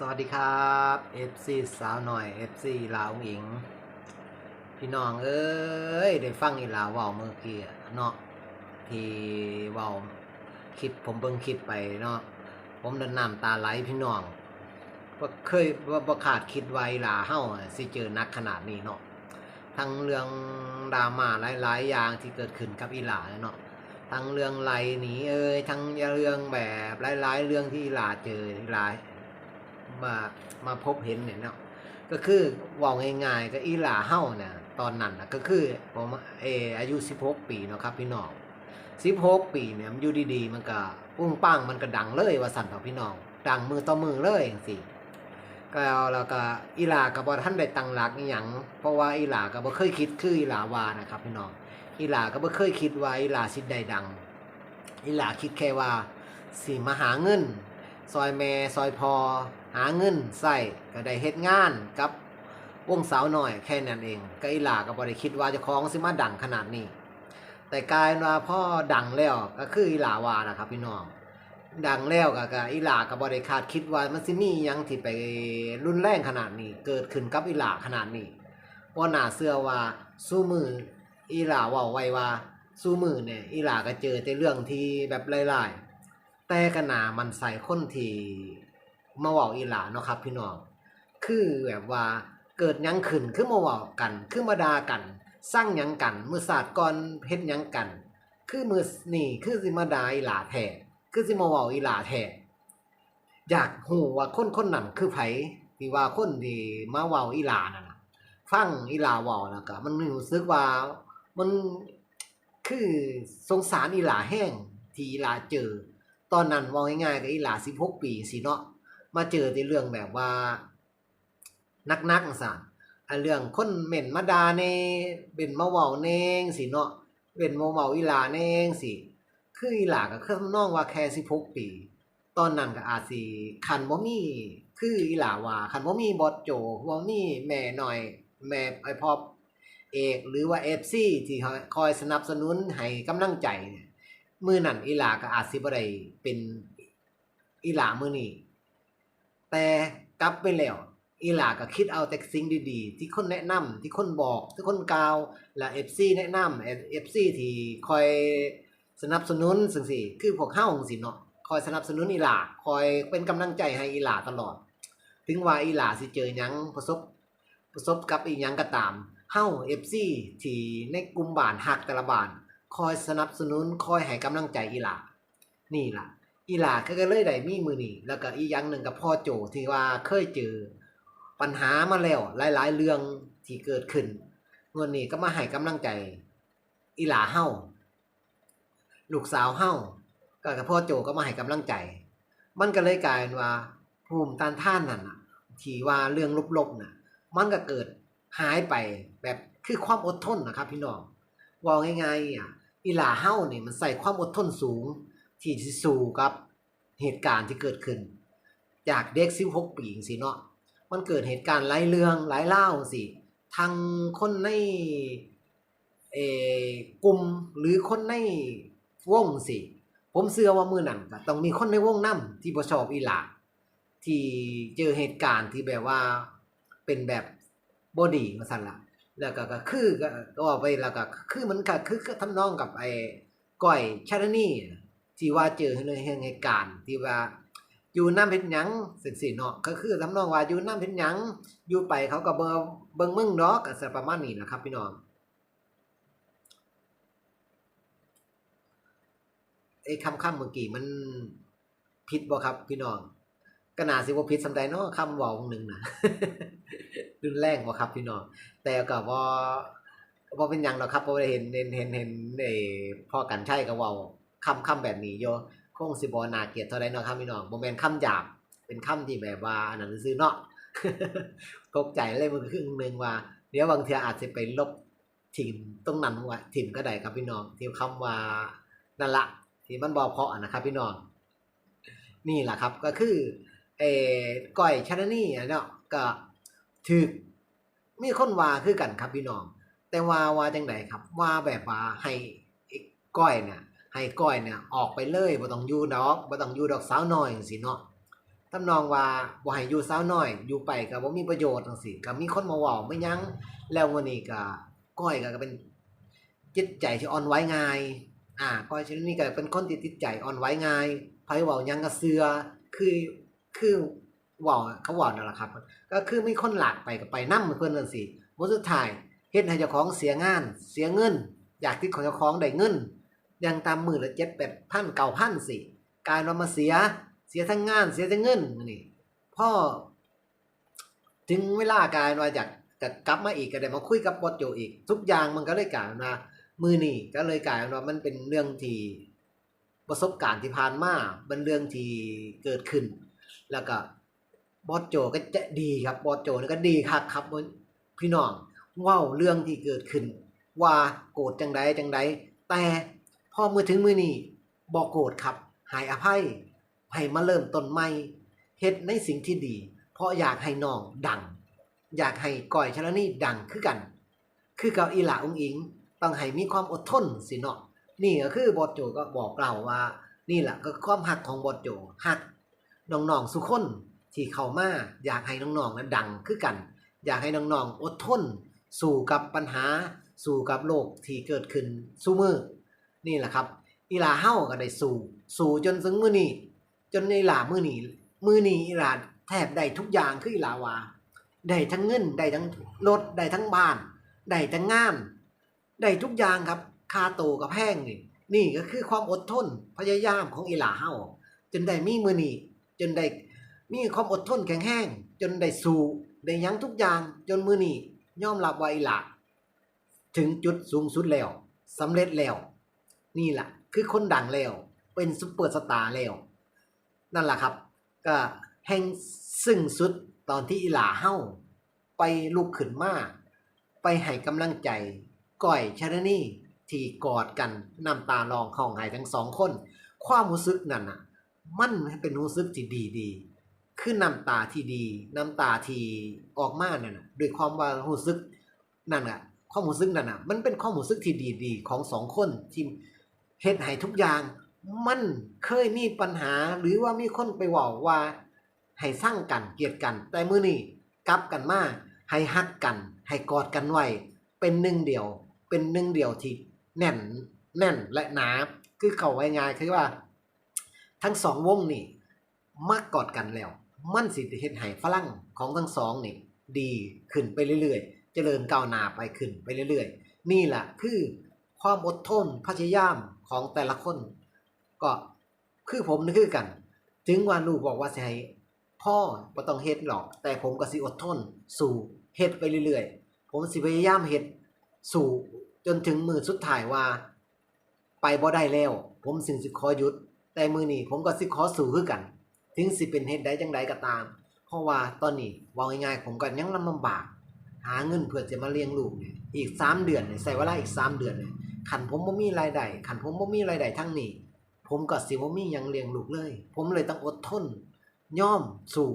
สวัสดีครับ FC สาวหน่อย FC ลาวหญิง พี่น้องเอ้ยได้ฟังอีลาวเว้าเมื่อกี้เนาะที่เว้าคลิปผมเบิ่งคลิปไปเนาะผมเดินน้ำตาไหลพี่น้องว่าเคยว่าบ่ขาดคิดไว้ลาเฮาสิเจอนักขนาดนี้เนาะทั้งเรื่องดราม่าหลายๆอย่างที่เกิดขึ้นกับอีหลาเนาะทั้งเรื่องไหลหนีเอ้ยทั้งเรื่องแบบหลายๆเรื่องที่อีหลาเจออีหลาย มามาพบเห็นเนี่ยเนาะก็คือว่าง่ายๆก็อีหลาเฮ้าเนี่ยตอนนั้นนะก็คือผมเออายุ 16 ปีเนาะครับพี่น้อง 16 ปีเนี่ยมันอยู่ดีๆ มันก็ปุ้งปังมันก็ดังเลยว่าสั่นต่อพี่น้อง ดังมือต่อมือเลยจังซี่ก็แล้วก็อีหลาก็บ่ทันได้ตังหลักอีหยังเพราะว่าอีหลาก็บ่เคยคิดคืออีหลาวานะครับพี่น้องอีหลาก็บ่เคยคิดว่าอีหลาสิได้ดังอีหลาคิดแค่ว่าสิมาหาเงิน ซอยแม่ซอยพอ หาเงินใส่ก็ได้เฮ็ดงานกับวงสาวหน่อยแค่นั้นเองก็อีหลาก็บ่ได้คิดว่าเจ้าของสิมาดังขนาดนี้ แต่กลายว่าพ่อดังแล้วก็คืออีหลาวานะครับพี่น้องดังแล้วก็ก็อีหลาก็บ่ได้คาดคิดว่ามันสิมียังที่ไปรุนแรงขนาดนี้ เกิดขึ้นกับอีหลาขนาดนี้บ่น่าเชื่อว่าสู้มืออีหลาเว่าไว้ว่าสู้มือเนี่ยอีหลาก็เจอแต่เรื่องที่แบบหลายๆแต่ก็น่ามันใส่คนที่ มาเว้าอีหลาเนาะครับ พี่น้องคือแบบว่าเกิดยังขึ้นคือมาเว้ากัน คือมาด่ากัน สร้างยังกันมือศาสตร์ก่อนเฮ็ดยังกัน คือมือนี่คือสิมาด่าอีหลาแท้คือสิมาเว้าอีหลาแท้อยากฮู้ว่าคนคนนั้นคือไผที่ว่าคนที่มาเว้าอีหลานั่นน่ะฟังอีหลาเว้าแล้วก็มันรู้สึกว่ามันคือสงสารอีหลาแห้งที่อีหลาเจอ ตอนนั้นว่าง่ายๆก็อีหลา16ปีสิเนาะ มาเจอในเรื่องแบบว่านักๆสั่นอันเรื่องคนเหม็นมาดาแน่เป็นมาเว้าแน่งสิเนาะเป็นมาเว้าอีหลาแน่งสิคืออีหลาก็คือทำนองว่าแค่16ปี ตอนนั้นก็อาจสิคันบ่มีคืออีหลาว่าคันบ่มีบอสโจบ่มีแม่หน่อย แม่ไอพ่อเอกหรือว่า FC ที่คอยสนับสนุนให้กำลังใจมือนั่นอีหลาก็อาจสิบ่ได้เป็นอีหลามือนี้ แต่กลับไปแล้ว อีหลาก็คิดเอาแต่สิ่งดีๆ ที่คนแนะนำที่คนบอกที่คนกล่าวและ FC แนะนำ FC ที่คอยสนับสนุนจังซี่คือพวกเฮาจังซี่เนาะคอยสนับสนุนอีหลาคอยเป็นกำลังใจให้อีหลาตลอด ถึงว่าอีหลาสิเจอยังประสบประสบกับอีหยังก็ตามเฮา FC ที่ในกลุ่มบานฮักแต่ละบานคอยสนับสนุนคอยให้กำลังใจอีหลานี่ล่ะ อีหลาก็เลยได้มีมือนี้แล้วก็อีกอย่างหนึ่งกับพ่อโจที่ว่าเคยเจอปัญหามาแล้ว หลายๆ เรื่องที่เกิดขึ้นเงวดนี้ก็มาให้กำลังใจ อีหลาเฮาลูกสาวเฮาก็กับพ่อโจก็มาให้กำลังใจ มันก็เลยกลายเป็นว่า ภูมิต้านทานนั่นน่ะที่ว่าเรื่องลบๆน่ะ มันก็เกิดหายไปแบบคือความอดทนนะครับ พี่น้องว่าง่ายๆอะอีหลาเฮานี่มันใส่ความอดทนสูง ที่สิสู้กับเหตุการณ์ที่เกิดขึ้น จากเด็ก16ปีจังซี่เนาะมันเกิดเหตุการณ์หลายเรื่องหลายเล่าสิทางคนในเอกลุ่มหรือคนในวงสิผมเชื่อว่ามือนั้นก็ต้องมีคนในวงนํที่บ่ชอบอีหลาที่เจอเหตุการณ์ที่แบบว่าเป็นแบบบอดีมาสั่นละแล้วก็ก็คือก็ไปแล้วก็คือมันก็คือคือทำนองกับไอ้ก้อยชาดนี่ ที่ว่าเจอในเหตุการณ์ที่ว่าอยู่น้ำเพชรหยังสิสิเนาะก็คือทำนองว่าอยู่น้ำเพชรหยังอยู่ไปเขาก็เบิ่งเบิ่งมึงดอกก็สิประมาณนี้นะครับ พี่น้องไอ้คำคำเมื่อกี้มันผิดบ่ครับ พี่น้องก็น่าสิบ่าผิดสำใดเนาะคำว้าหนึงนะรุนแรงบ่ครับ พี่น้องแต่ก็บ่บ่เป็นหยังดอกครับเพราะว่าเห็นเห็นเห็นเห็นไอ้พ่อกันใชัยก็เว้า คำคำแบบนี้อยู่คงสิบ่น่าเกียดเท่าใดเนาะครับพี่น้องบ่แม่นคำหยาบเป็นคำที่แบบว่าอันนั้นซื่อเนาะตกใจเลยมันครึ่งหนึ่งว่าเดี๋ยวบางเทื่อาจสิไปลบถิ่มตรงนั้นว่าถิ่มก็ได้ครับพี่น้องที่คำว่านั่นละที่มันบ่เพาะนะครับพี่น้องนี่แหละครับก็คือเอ่ก้อยชาดนี่เนาะก็ถึกมีคนว่าคือกันครับพี่น้อง แต่ว่าว่าจังไดครับ ว่าแบบว่าให้ก้อยเนี่ย ให้ก้อยเนี่ยออกไปเลยบ่ต้องอยู่ดอกบ่ต้องอยู่ดอกสาวน้อยจังซี่เนาะททำนองว่าบ่ให้อยู่สาวน้อย อยู่ไปก็บ่มีประโยชน์จังซี่ก็มีคนมาเว้าไม่ยั้งแล้ววันนี้ก็ก้อยก็ก็เป็นจิตใจที่อ่อนไหวง่าย อ่าก้อยชนิดนี้ก็เป็นคนที่จิตใจอ่อนไหวง่ายไผเว้ายังก็เชื่อคือคือเว้าเขาเว้านั่นแหละครับ ก็คือมีคนหลากไปก็ไปนำเพิ่นจังซี่บ่สุดท้ายเฮ็ดให้เจ้าของเสียงาน เสียเงิน อยากที่ของเจ้าของได้เงิน อย่างตามมือละ7 8พัน9พันสิกายว่ามาเสียเสียทั้งงานเสียทั้งเงินนี่พ่อถึงเวลากายว่าอยากจะกลับมาอีกก็ได้มาคุยกับบอสโจอีก ทุกอย่างมันก็เลยกลายเป็นว่ามือนี่ก็เลยกลายเป็นว่ามันเป็นเรื่องที่ประสบการณ์ที่ผ่านมาเป็นเรื่องที่เกิดขึ้น แล้วก็บอสโจก็จะดีครับบอสโจนี่ก็ดีครับครับพี่น้องเว้าเรื่องที่เกิดขึ้น ว่าโกรธจังใดจังใดแต่ พอมือถึงมือนี่บอกโกรธครับหายอภัยให้มาเริ่มต้นใหม่เฮ็ดในสิ่งที่ดี เพราะอยากให้น้องดัง อยากให้ก่อยชลนี่ดังคือกัน คือกับอีหลาองอิงต้องให้มีความอดทนสิเนาะนี่ก็คือบอสโจก็บอกเราว่า นี่แหละก็ความหักของบอสโจหักน้องๆสุคนที่เข้ามาอยากให้น้องๆนั้นดังคือกัน อยากให้น้องๆอดทน สู่กับปัญหา สู่กับโลกที่เกิดขึ้นสู้มือ นี่แหละครับอีหลาเฮ้าก็ได้สู่ สู่จนถึงมื้อนี้จนในหลามื้อนี้มื้อนี้อีหลาแทบได้ทุกอย่างคืออีหลาวาได้ทั้งเงินได้ทั้งรถได้ทั้งบ้านได้ทั้งงานได้ทุกอย่างครับคาโตกับแพงนี่นี่ก็คือความอดทนพยายามของอีหลาเฮ้าจนได้มีมือนีจนได้มีความอดทนแข็งแรงจนได้สู่ได้ยั้งทุกอย่างจนมือนี้ยอมรับว่าอีหลาถึงจุดสูงสุดแล้วสำเร็จแล้ว นี่แหละคือคนดังแล้ว เป็นซุปเปอร์สตาร์แล้ว นั่นแหละครับ ก็แห่งซึ่งสุดตอนที่อีหลาเฮ้าไปลุกขึ้นมาไปให้กำลังใจก้อยชารนี่ที่กอดกันน้ำตาลองห้องไห้ทั้งสองคน ความรู้สึกนั่นน่ะ มันเป็นรู้สึกที่ดีดีคือน้ำตาที่ดี น้ำตาที่ออกมานั่นน่ะด้วยความว่ารู้สึกนั่นน่ะความรู้สึกนั่นน่ะ มันเป็นความรู้สึกที่ดีๆของสองคนที่ เฮ็ดให้ทุกอย่าง มันเคยมีปัญหาหรือว่ามีคนไปว่าว่าให้สร้างกันเกลียดกัน แต่มื้อนี้กลับกันมาให้ฮักกัน ให้กอดกันไว้เป็นหนึ่งเดียว เป็นหนึ่งเดียวที่แน่นแน่นและหนาคือเขาไว้ง่ายคือว่า ทั้งสองวงนี่มากกอดกันแล้ว มันสิเฮ็ดให้ฝรั่งของทั้งสองนี่ ดีขึ้นไปเรื่อยๆ เจริญก้าวหน้าไปขึ้นไปเรื่อยๆ นี่แหละคือ ความอดทนพยายามของแต่ละคน ก็คือผมนี่คือกัน ถึงว่าลูกบอกว่าสิให้พ่อบ่ต้องเฮ็ดหรอก แต่ผมก็สิอดทน สู่เฮ็ดไปเรื่อยๆ ผมสิพยายามเฮ็ดสู่จนถึงมือสุดท้ายว่า ไปบ่ได้แล้ว ผมสิสิขอหยุด แต่มือนี้ผมก็สิขอสู่คือกัน ถึงสิเป็นเฮ็ดได้จังใดก็ตาม เพราะว่าตอนนี้ว่าง่ายๆผมก็ยังลำบาก หาเงินเพื่อจะมาเลี้ยงลูกเนี่ยอีก 3 เดือนเนี่ยใส่เวลาอีก 3 เดือนเนี่ย คันผมบ่มีรายได้คันผมบ่มีรายได้ทั้งนี้ ผมก็สิบ่มีหยังเลี้ยงลูกเลย ผมเลยต้องอดทนย่อมสู้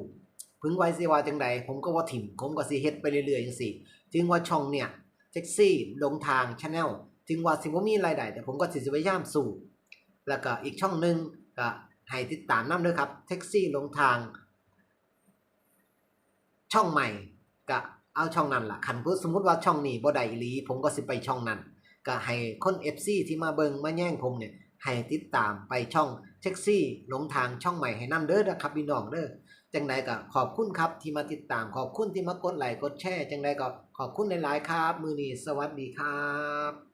พึงไว้สิว่าจังใดผมก็บ่าถิ่มผมก็สิเฮ็ดไปเรื่อยๆจังซี่ถึงว่าช่องเนี่ยแท็กซี่ลงทางชาแนลถึงว่าสิบ่มีรายได้แต่ผมก็สิพยายามสู้แล้วก็อีกช่องหนึงก็ให้ติดตามนำด้วยครับแท็กซี่ลงทาง ช่องใหม่ก็เอาช่องนั้นล่ะคันพูดสมมุติว่าช่องนี้บ่ได้อีหลี ผมก็สิไปช่องนั้น ก็ให้คนเอฟซีที่มาเบิงมาแย่งผมเนี่ยให้ติดตามไปช่องแท็กซี่หลงทางช่องใหม่ให้นํเด้อนะครับพี่น้องเด้อจังใดก็ขอบคุณครับที่มาติดตามขอบคุณที่มากดไลค์กดแชร์จังใดก็ขอบคุณหลายๆครับ มือนี้สวัสดีครับ